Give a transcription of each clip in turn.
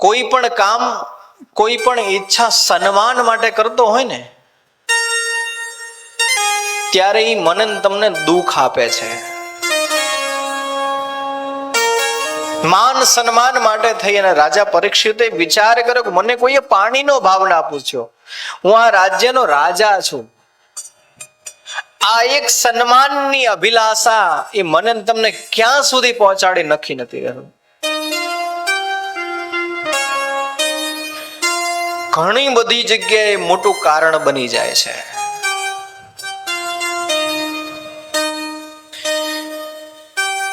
કોઈ પણ કામ, કોઈ પણ ઈચ્છા સન્માન માટે કરતો હોય ને, ત્યારે એ મનન તમને દુઃખ આપે છે. માન સન્માન માટે થઈ અને રાજા પરીક્ષિતે વિચાર કર્યો કે મને કોઈએ પાણીનો ભાવ ના પૂછ્યો. હું આ રાજ્યનો રાજા છું. આ એક સન્માનની અભિલાષા એ મનન તમને ક્યાં સુધી પહોંચાડી નક્કી નથી કર્યું ઘણી બધી જગ્યાએ મોટું કારણ બની જાય છે.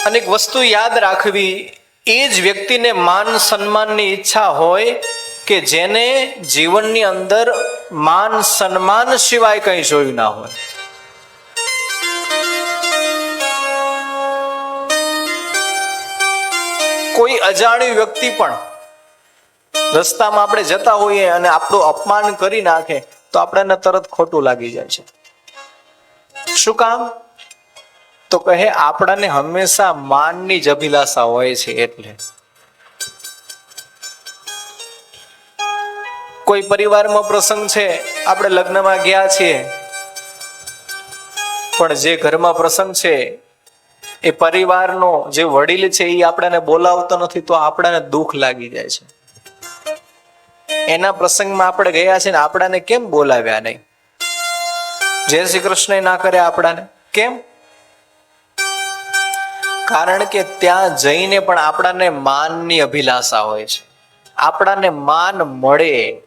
અને એક વસ્તુ યાદ રાખવી, એ જ વ્યક્તિને માન સન્માનની ઈચ્છા હોય કે જેને જીવનની અંદર માન સન્માન સિવાય કંઈ જોયું ના હોય. કોઈ અજાણ્યું વ્યક્તિ પણ રસ્તામાં આપણે જતા હોઈએ અને આપણું અપમાન કરી નાખે, તો આપણને તરત ખોટું લાગી જાય છે. શું કામ? તો કહે, આપણાને હંમેશા માનની જ અભિલાષા હોય છે એટલે. કોઈ પરિવારમાં પ્રસંગ છે, આપણે લગ્નમાં ગયા છીએ. પણ જે ઘરમાં પ્રસંગ છે, એ પરિવારનો જે વડીલ છે, એ આપણાને બોલાવતો નથી, તો આપણાને દુઃખ લાગી જાય છે. એના પ્રસંગમાં આપણે ગયા છે ને આપણાને કેમ બોલાવ્યા નહીં? જય શ્રી કૃષ્ણ ના કરે આપણાને? કેમ? કારણ કે ત્યાં જઈને પણ આપણાને માનની અભિલાષા હોય છે. આપણાને માન મળે.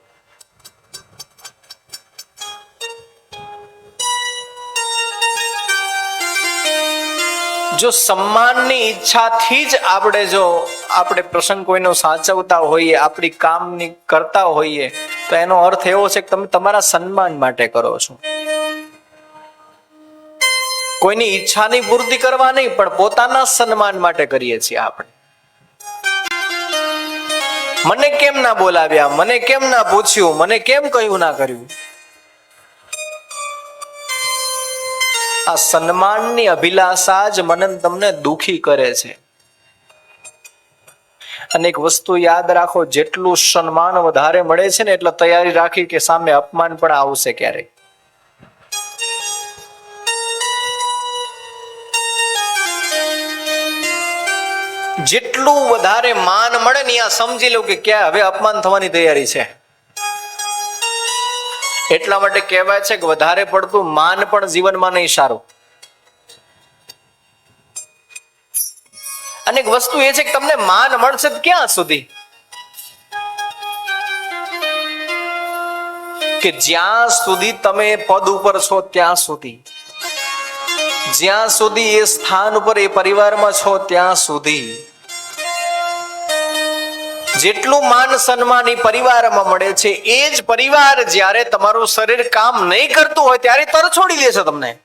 જો સન્માનની ઈચ્છાથી જ આપણે જો આપણે પ્રસંગ કોઈનો સાચવતા હોઈએ, આપણી કામની કરતા હોઈએ, તો એનો અર્થ એવો છે કે તમે તમારા સન્માન માટે કરો છો. કોઈની ઈચ્છાની પૂર્તિ કરવા નહીં, પણ પોતાના સન્માન માટે કરીએ છીએ આપણે. મને કેમ ના બોલાવ્યા? મને કેમ ના પૂછ્યું? મને કેમ કહ્યું ના કર્યું? આ સન્માનની અભિલાષા જ મને તમને દુખી કરે છે. અને એક વસ્તુ યાદ રાખો, જેટલું સન્માન વધારે મળે છે ને એટલે તૈયારી રાખી કે સામે અપમાન પણ આવશે ક્યારેક જેટલું વધારે માન મળે ને આ સમજી લો કે ક્યાં હવે અપમાન થવાની તૈયારી છે. એટલા માટે કહેવાય છે કે વધારે પડતું માન પણ જીવનમાં નહીં સારું. અને એક વસ્તુ એ છે કે તમને માન મળશે ક્યાં સુધી? કે જ્યાં સુધી તમે પદ ઉપર છો ત્યાં સુધી. જ્યાં સુધી એ સ્થાન ઉપર એ પરિવારમાં છો ત્યાં સુધી. જેટલું માન સન્માન એ પરિવારમાં મળે છે, એ જ પરિવાર જ્યારે તમારું શરીર કામ નહીં કરતું હોય ત્યારે તર છોડી દે છે તમને.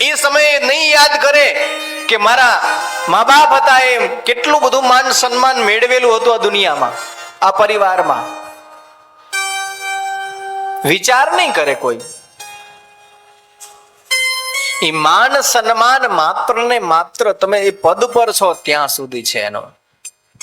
એ સમયે નહીં યાદ કરે કે મારા મા બાપ હતા એમ કેટલું બધું માન સન્માન મેળવેલું હતું આ દુનિયામાં, આ પરિવારમાં. વિચાર નહીં કરે કોઈ. એ માન સન્માન માત્ર ને માત્ર તમે એ પદ પર છો ત્યાં સુધી છે એનો.